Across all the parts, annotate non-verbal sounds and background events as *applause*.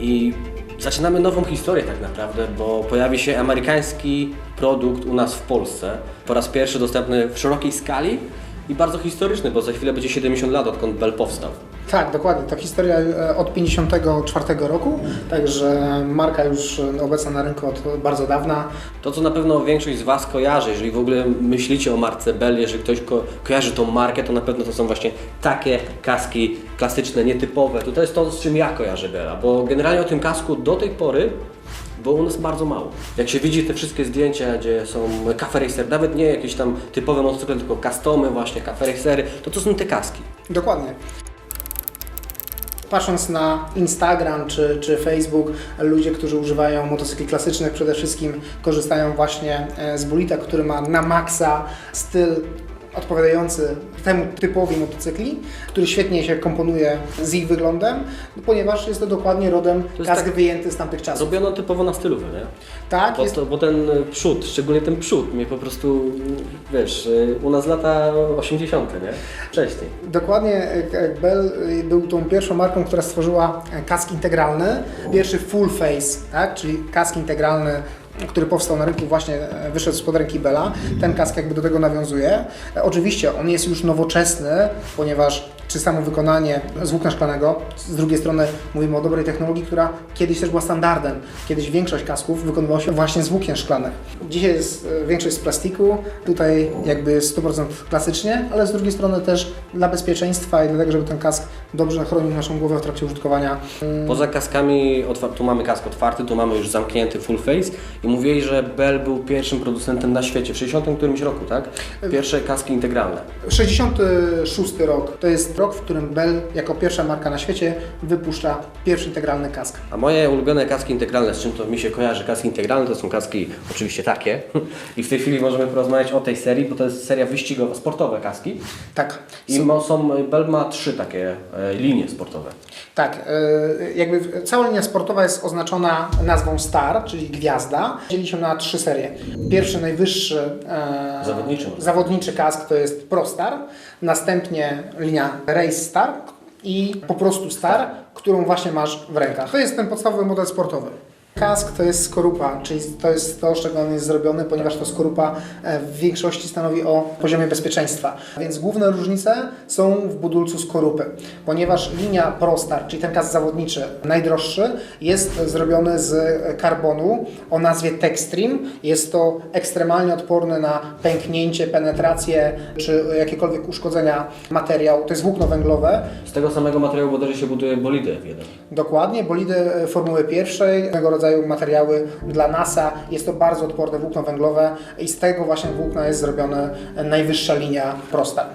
i zaczynamy nową historię tak naprawdę, bo pojawi się amerykański produkt u nas w Polsce. Po raz pierwszy dostępny w szerokiej skali i bardzo historyczny, bo za chwilę będzie 70 lat odkąd Bell powstał. Tak, dokładnie. To historia e, od 54 roku, także marka już e, obecna na rynku od bardzo dawna. To, co na pewno większość z Was kojarzy, jeżeli w ogóle myślicie o marce Bell, jeżeli ktoś ko kojarzy tą markę, to na pewno to są właśnie takie kaski klasyczne, nietypowe. To, to jest to, z czym ja kojarzę Bella, bo generalnie o tym kasku do tej pory było u nas bardzo mało. Jak się widzi te wszystkie zdjęcia, gdzie są cafe racer, nawet nie jakieś tam typowe motocykle, tylko customy właśnie, cafe racery, to to są te kaski. Dokładnie. Patrząc na Instagram czy, czy Facebook, ludzie, którzy używają motocykli klasycznych, przede wszystkim korzystają właśnie e, z Bulita, który ma na maksa styl odpowiadający temu typowi motocykli, który świetnie się komponuje z ich wyglądem, ponieważ jest to dokładnie rodem kask tak- wyjęty z tamtych czasów. Zrobiono typowo na stylówę, nie? Tak, Bo, jest, to, bo ten y, przód, szczególnie ten przód, mnie po prostu, wiesz, y, u nas lata 80., nie? Wcześniej. Dokładnie, e, Bell e, był tą pierwszą marką, która stworzyła e, kask integralny. Pierwszy full face, tak? czyli kask integralny, który powstał na rynku, właśnie e, wyszedł spod ręki Bella. Ten kask jakby do tego nawiązuje. E, Oczywiście on jest już nowoczesny, ponieważ czy samo wykonanie z włókna szklanego, z drugiej strony mówimy o dobrej technologii, która kiedyś też była standardem. Kiedyś większość kasków wykonywało się właśnie z włókien szklanych. Dzisiaj jest e, większość z plastiku, tutaj jakby jest 100% klasycznie, ale z drugiej strony też dla bezpieczeństwa i dlatego, żeby ten kask dobrze chronił naszą głowę w trakcie użytkowania. Poza kaskami, tu mamy kask otwarty, tu mamy już zamknięty full face i mówili, że Bell był pierwszym producentem na świecie w 60 którymś roku, tak? Pierwsze kaski integralne. 66 rok to jest rok, w którym Bell jako pierwsza marka na świecie wypuszcza pierwszy integralny kask. A moje ulubione kaski integralne, z czym to mi się kojarzy kaski integralne, to są kaski oczywiście takie. I w tej chwili możemy porozmawiać o tej serii, bo to jest seria wyścigowa, sportowe kaski. Tak. I są, Bell ma trzy takie e, linie sportowe. Tak, e, jakby cała linia sportowa jest oznaczona nazwą Star, czyli gwiazda. Dzieli się na trzy serie. Pierwszy, najwyższy e, Zawodniczy zawodniczy kask to jest Pro Star, następnie linia Race Star i po prostu Star, którą właśnie masz w rękach. To jest ten podstawowy model sportowy. Kask to jest skorupa, czyli to jest to, z czego on jest zrobiony, ponieważ to skorupa e, w większości stanowi o poziomie bezpieczeństwa. Więc główne różnice są w budulcu skorupy, ponieważ linia Prostar, czyli ten kask zawodniczy, najdroższy, jest zrobiony z karbonu o nazwie Techstream. Jest to ekstremalnie odporny na pęknięcie, penetrację czy jakiekolwiek uszkodzenia materiał. To jest włókno węglowe, Z tego samego materiału bodajże się buduje bolidy jeden. Dokładnie, bolidy e, formuły pierwszej, tego rodzaju materiały dla NASA. Jest to bardzo odporne włókno węglowe i z tego właśnie włókna jest zrobiona najwyższa linia prosta.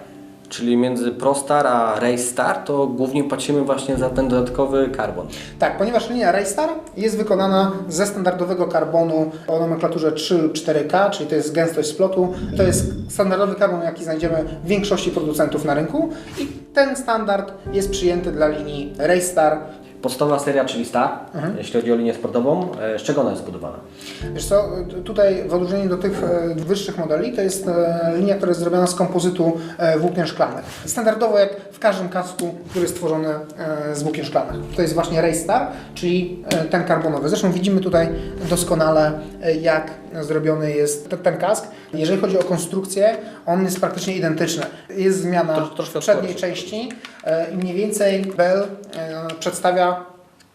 Czyli między ProStar a RaceStar to głównie płacimy właśnie za ten dodatkowy karbon. Tak, ponieważ linia Raystar jest wykonana ze standardowego karbonu o nomenklaturze 3 lub 4K, czyli to jest gęstość splotu. To jest standardowy karbon, jaki znajdziemy w większości producentów na rynku i ten standard jest przyjęty dla linii Raystar. Podstawowa seria, czyli Star, Mhm. jeśli chodzi o linię sportową. E, Z czego ona jest zbudowana? Wiesz co, tutaj w odróżnieniu do tych e, wyższych modeli, to jest e, linia, która jest zrobiona z kompozytu włókien szklanych. Standardowo jak w każdym kasku, który jest stworzony z włókien szklanych. To jest właśnie Raystar, czyli ten karbonowy. Zresztą widzimy tutaj doskonale jak zrobiony jest ten, kask. Jeżeli chodzi o konstrukcję, on jest praktycznie identyczny. Jest zmiana Tro- troszkę przedniej części e, i mniej więcej Bell e, przedstawia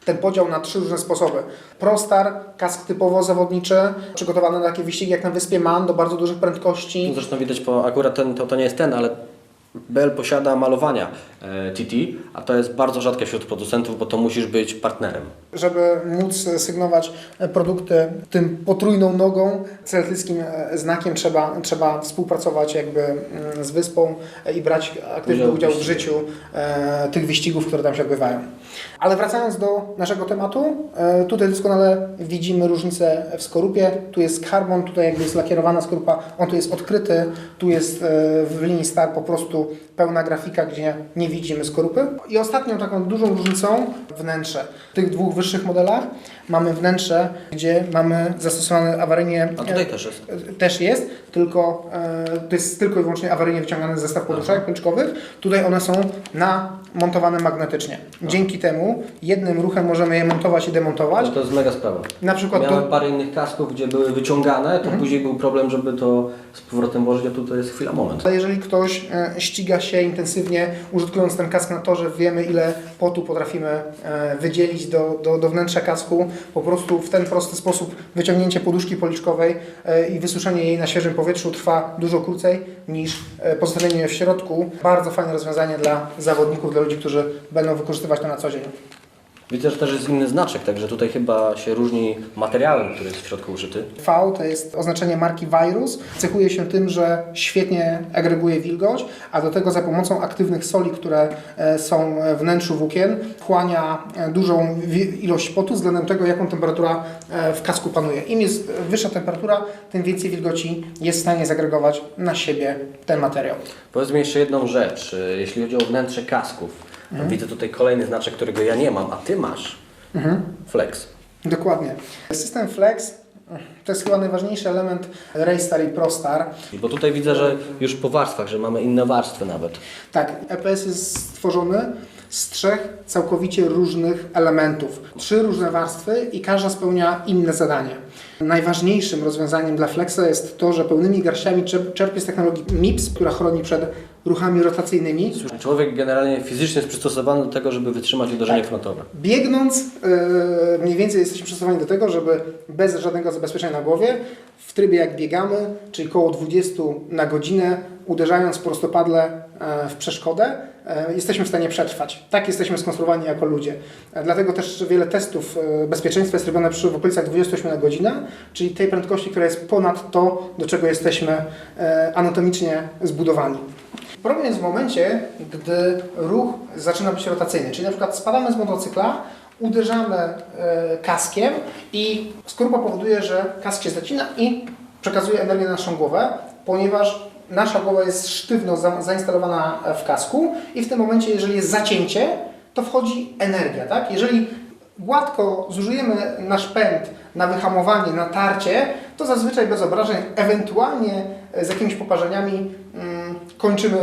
ten podział na trzy różne sposoby. Prostar, kask typowo zawodniczy, przygotowany na takie wyścigi jak na wyspie Man do bardzo dużych prędkości. Zresztą widać, po, akurat ten, to, to nie jest ten, ale Bell posiada malowania e, TT, a to jest bardzo rzadkie wśród producentów, bo to musisz być partnerem. Żeby móc sygnować produkty tym potrójną nogą, celtyckim e, znakiem trzeba, trzeba współpracować jakby mm, z wyspą e, i brać aktywny Udział w udział w życiu e, tych wyścigów, które tam się odbywają. Ale wracając do naszego tematu, e, tutaj doskonale widzimy różnicę w skorupie. Tu jest karbon, tutaj jakby jest lakierowana skorupa, on tu jest odkryty, tu jest e, w linii Star po prostu pełna grafika, gdzie nie widzimy skorupy. I ostatnią taką dużą różnicą wnętrze. W tych dwóch wyższych modelach mamy wnętrze, gdzie mamy zastosowane awaryjnie A tutaj też jest. też jest, tylko e, to jest tylko i wyłącznie awaryjnie wyciągany zestaw poduszek pęczkowych. Tutaj one są namontowane magnetycznie. Dzięki temu jednym ruchem możemy je montować i demontować. Ale to jest mega sprawa. Na przykład Miałem do, parę innych kasków, gdzie były wyciągane, to później był problem, żeby to z powrotem włożyć, a tutaj jest chwila, moment. Ale jeżeli ktoś e, ściga się intensywnie, użytkując ten kask na torze, wiemy ile potu potrafimy e, wydzielić do, do, do wnętrza kasku. Po prostu w ten prosty sposób wyciągnięcie poduszki policzkowej e, i wysuszenie jej na świeżym powietrzu trwa dużo krócej niż e, pozostawienie w środku. Bardzo fajne rozwiązanie dla zawodników, dla ludzi, którzy będą wykorzystywać to na co dzień. Widzę, że też jest inny znaczek, także tutaj chyba się różni materiałem, który jest w środku użyty. V to jest oznaczenie marki Virus. Cechuje się tym, że świetnie agreguje wilgoć, a do tego za pomocą aktywnych soli, które e, są w wnętrzu włókien, wchłania e, dużą ilość potu względem tego, jaką temperatura e, w kasku panuje. Im jest wyższa temperatura, tym więcej wilgoci jest w stanie zagregować na siebie ten materiał. Powiedz mi jeszcze jedną rzecz, jeśli chodzi o wnętrze kasków. To Widzę tutaj kolejny znaczek, którego ja nie mam, a Ty masz. Flex. Dokładnie. System Flex to jest chyba najważniejszy element Raystar i Prostar. Bo tutaj widzę, że już po warstwach, że mamy inne warstwy nawet. Tak, EPS jest stworzony z trzech całkowicie różnych elementów. Trzy różne warstwy i każda spełnia inne zadanie. Najważniejszym rozwiązaniem dla Flexa jest to, że pełnymi garściami czerp- czerpie z technologii MIPS, która chroni przed ruchami rotacyjnymi. Człowiek generalnie fizycznie jest przystosowany do tego, żeby wytrzymać uderzenie frontowe. Biegnąc, yy, mniej więcej jesteśmy przystosowani do tego, żeby bez żadnego zabezpieczenia na głowie, w trybie jak biegamy, czyli około 20 na godzinę, uderzając prostopadle e, w przeszkodę, jesteśmy w stanie przetrwać. Tak jesteśmy skonstruowani jako ludzie. E, Dlatego też wiele testów e, bezpieczeństwa jest robione przy w okolicach 28 na godzinę, czyli tej prędkości, która jest ponad to, do czego jesteśmy e, anatomicznie zbudowani. Problem jest w momencie, gdy ruch zaczyna być rotacyjny, czyli na przykład spadamy z motocykla, uderzamy e, kaskiem i skorupa powoduje, że kask się zacina i przekazuje energię na naszą głowę, ponieważ nasza głowa jest sztywno za, zainstalowana w kasku i w tym momencie, jeżeli jest zacięcie, to wchodzi energia, tak? Jeżeli gładko zużyjemy nasz pęd na wyhamowanie, na tarcie, to zazwyczaj bez obrażeń, ewentualnie z jakimiś poparzeniami mm, kończymy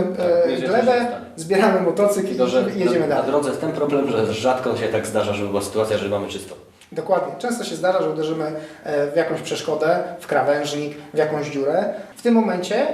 e, jedziecie glebę, stanie. zbieramy motocykl Tylko, że i jedziemy na, na dalej. drodze jest ten problem, że rzadko się tak zdarza, żeby była sytuacja, że mamy czysto. Dokładnie. Często się zdarza, że uderzymy e, w jakąś przeszkodę, w krawężnik, w jakąś dziurę. W tym momencie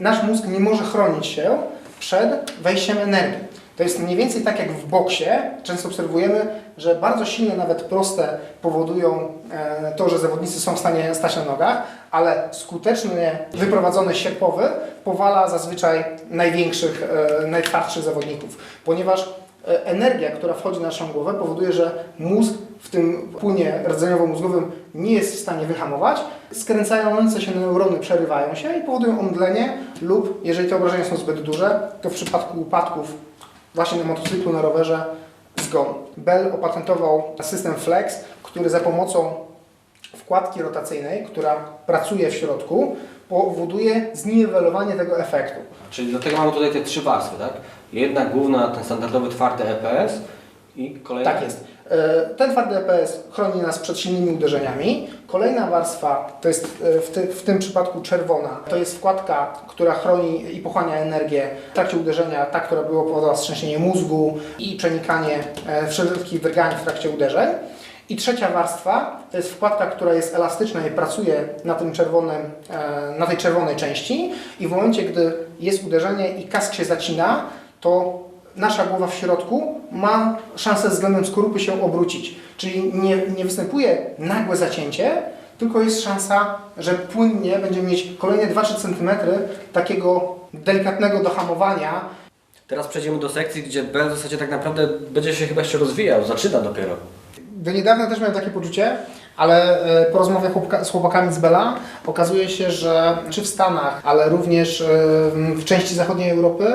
nasz mózg nie może chronić się przed wejściem energii. To jest mniej więcej tak jak w boksie. Często obserwujemy, że bardzo silne, nawet proste, powodują e, to, że zawodnicy są w stanie stać na nogach, ale skutecznie wyprowadzony sierpowy powala zazwyczaj największych, e, najtwardszych zawodników, ponieważ energia, która wchodzi na naszą głowę, powoduje, że mózg w tym płynie rdzeniowo-mózgowym nie jest w stanie wyhamować. Skręcające się neurony przerywają się i powodują omdlenie lub, jeżeli te obrażenia są zbyt duże, to w przypadku upadków właśnie na motocyklu, na rowerze, zgon. Bell opatentował system Flex, który za pomocą wkładki rotacyjnej, która pracuje w środku, powoduje zniwelowanie tego efektu. Czyli dlatego mamy tutaj te trzy warstwy, tak? Jedna główna, ten standardowy twardy EPS i kolejna... Tak jest. E, Ten twardy EPS chroni nas przed silnymi uderzeniami. Kolejna warstwa to jest e, w, ty, w tym przypadku czerwona. To jest wkładka, która chroni i pochłania energię w trakcie uderzenia, ta, która była powodowała wstrząsienie mózgu i przenikanie e, wszelkich drgań w trakcie uderzeń. I trzecia warstwa to jest wkładka, która jest elastyczna i pracuje na tym czerwonym, na tej czerwonej części i w momencie, gdy jest uderzenie i kask się zacina, to nasza głowa w środku ma szansę względem skorupy się obrócić. Czyli nie, nie występuje nagłe zacięcie, tylko jest szansa, że płynnie będziemy mieć kolejne 2-3 cm takiego delikatnego dohamowania, Teraz przejdziemy do sekcji, gdzie Bell w zasadzie tak naprawdę będzie się chyba jeszcze rozwijał, zaczyna dopiero. Do niedawna też miałem takie poczucie, ale e, po rozmowie z chłopakami z Bela okazuje się, że czy w Stanach, ale również e, w części zachodniej Europy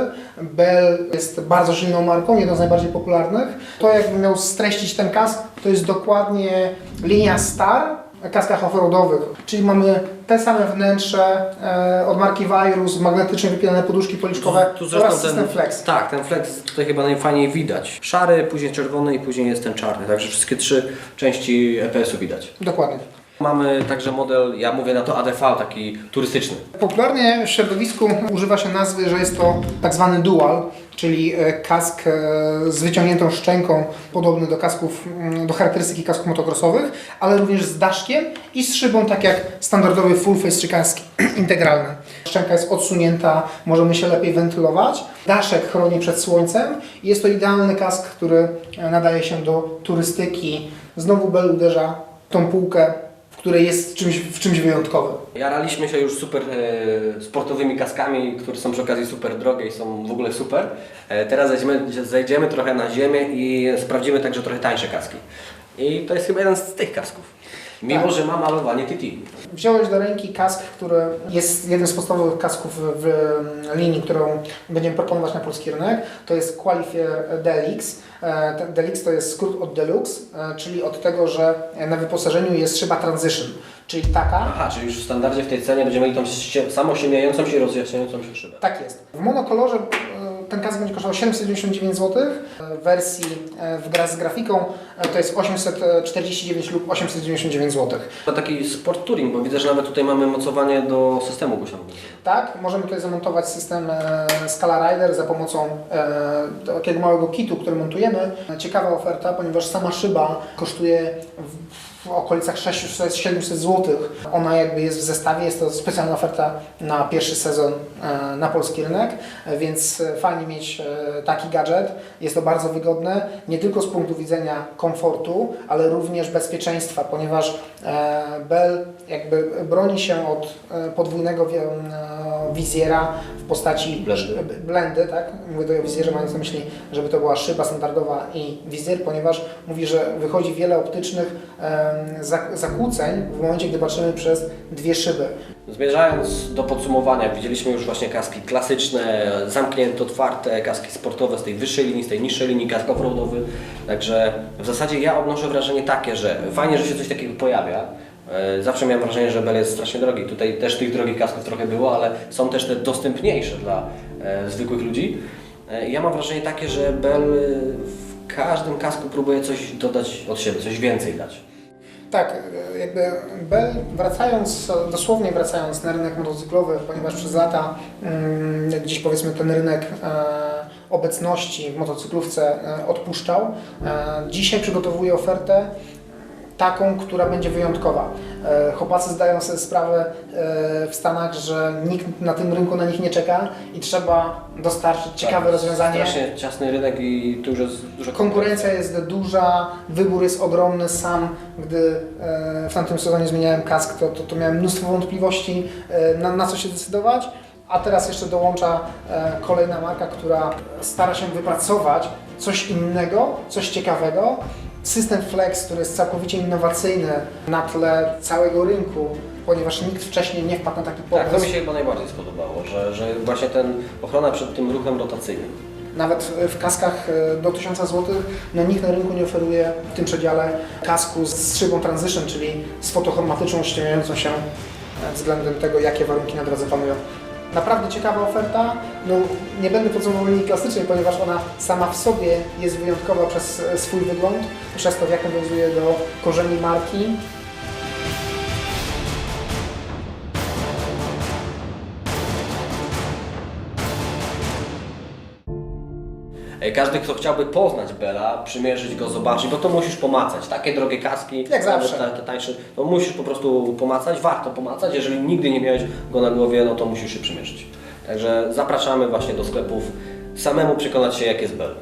Bell jest bardzo silną marką, jedną z najbardziej popularnych. To jakbym miał streścić ten kask, to jest dokładnie linia Star kaskach offroadowych, czyli mamy te same wnętrze e, od marki Virus, magnetycznie wypinane poduszki policzkowe oraz system Flex. Tak, ten flex tutaj chyba najfajniej widać. Szary, później czerwony i później jest ten czarny, także wszystkie trzy części EPS-u widać. Dokładnie. Mamy także model, ja mówię na to ADV, taki turystyczny. Popularnie w środowisku używa się nazwy, że jest to tak zwany dual, czyli e, kask e, z wyciągniętą szczęką, podobny do kasków, mm, do charakterystyki kasków motocrossowych, ale również z daszkiem i z szybą, tak jak standardowy full face czy kaski *clears throat* integralne. Szczęka jest odsunięta, możemy się lepiej wentylować. Daszek chroni przed słońcem jest to idealny kask, który e, nadaje się do turystyki. Znowu Bell uderza tą półkę, w której jest czymś, w czymś wyjątkowym. Jaraliśmy się już super e, sportowymi kaskami, które są przy okazji super drogie i są w ogóle super. E, teraz zejdziemy, zejdziemy trochę na ziemię i sprawdzimy także trochę tańsze kaski. I to jest chyba jeden z tych kasków. Mimo, Tak. że ma malowanie TT. Wziąłeś do ręki kask, który jest jednym z podstawowych kasków w, w linii, którą będziemy proponować na polski rynek. To jest Qualifier Delix. E, Delix to jest skrót od Deluxe, e, czyli od tego, że na wyposażeniu jest szyba Transition, czyli taka, Aha, czyli już w standardzie w tej cenie będziemy mieli tą sie- samosiemiejącą się i rozjaśniającą się szybę. Tak jest. W monokolorze ten kask będzie kosztował 799 zł. W wersji e, wraz z grafiką e, to jest 849 lub 899 zł. To taki sport touring, bo widzę, że nawet tutaj mamy mocowanie do systemu głośnowego. Tak, możemy tutaj zamontować system e, Scala Rider za pomocą takiego małego kitu, który montujemy. Ciekawa oferta, ponieważ sama szyba kosztuje w, w okolicach 600-700 zł. Ona jakby jest w zestawie, jest to specjalna oferta na pierwszy sezon e, na polski rynek, więc e, fajnie mieć e, taki gadżet. Jest to bardzo wygodne, nie tylko z punktu widzenia komfortu, ale również bezpieczeństwa, ponieważ Bell jakby broni się od podwójnego wi- wizjera postaci Blendy. tak? Mówię tutaj o wizjerze, mając na myśli, żeby to była szyba standardowa i wizjer, ponieważ mówi, że wychodzi wiele optycznych zakłóceń w momencie, gdy patrzymy przez dwie szyby. Zmierzając do podsumowania, widzieliśmy już właśnie kaski klasyczne, zamknięte, otwarte, kaski sportowe z tej wyższej linii, z tej niższej linii, kask offroadowy. Także w zasadzie ja odnoszę wrażenie takie, że fajnie, że się coś takiego pojawia. E, Zawsze miałem wrażenie, że Bell jest strasznie drogi. Tutaj też tych drogich kasków trochę było, ale są też te dostępniejsze dla e, zwykłych ludzi. E, Ja mam wrażenie takie, że Bell e, w każdym kasku próbuje coś dodać od siebie, coś więcej dać. Tak, jakby Bell wracając, dosłownie wracając na rynek motocyklowy, ponieważ przez lata mm, gdzieś powiedzmy ten rynek obecności w motocyklówce odpuszczał, dzisiaj przygotowuje ofertę taką, która będzie wyjątkowa. E, Chłopacy zdają sobie sprawę e, w Stanach, że nikt na tym rynku na nich nie czeka i trzeba dostarczyć ciekawe Tak, rozwiązanie. Strasznie ciasny rynek i jest dużo Konkurencja jest duża, wybór jest ogromny. Sam, gdy e, w tamtym sezonie zmieniałem kask, to, to, to miałem mnóstwo wątpliwości, na, na co się decydować. A teraz jeszcze dołącza kolejna marka, która stara się wypracować coś innego, coś ciekawego. System Flex, który jest całkowicie innowacyjny na tle całego rynku, ponieważ nikt wcześniej nie wpadł na taki pomysł. Tak, to mi się chyba najbardziej spodobało, że, że właśnie ten ochrona przed tym ruchem rotacyjnym. Nawet w kaskach e, do 1000 zł, no nikt na rynku nie oferuje w tym przedziale kasku z szybą transition, czyli z fotochromatyczną ściemniającą się względem tego, jakie warunki na drodze panują. Naprawdę ciekawa oferta. No, nie będę podsumował linii klasycznej, ponieważ ona sama w sobie jest wyjątkowa przez e, swój wygląd, przez to, w jak nawiązuje do korzeni marki. Każdy, kto chciałby poznać Bela, przymierzyć go, zobaczyć, bo to musisz pomacać. Takie drogie kaski, Jak zawsze. Te, te tańsze, to musisz po prostu pomacać, warto pomacać. Jeżeli nigdy nie miałeś go na głowie, no to musisz się przymierzyć. Także zapraszamy właśnie do sklepów, samemu przekonać się, jak jest Bel.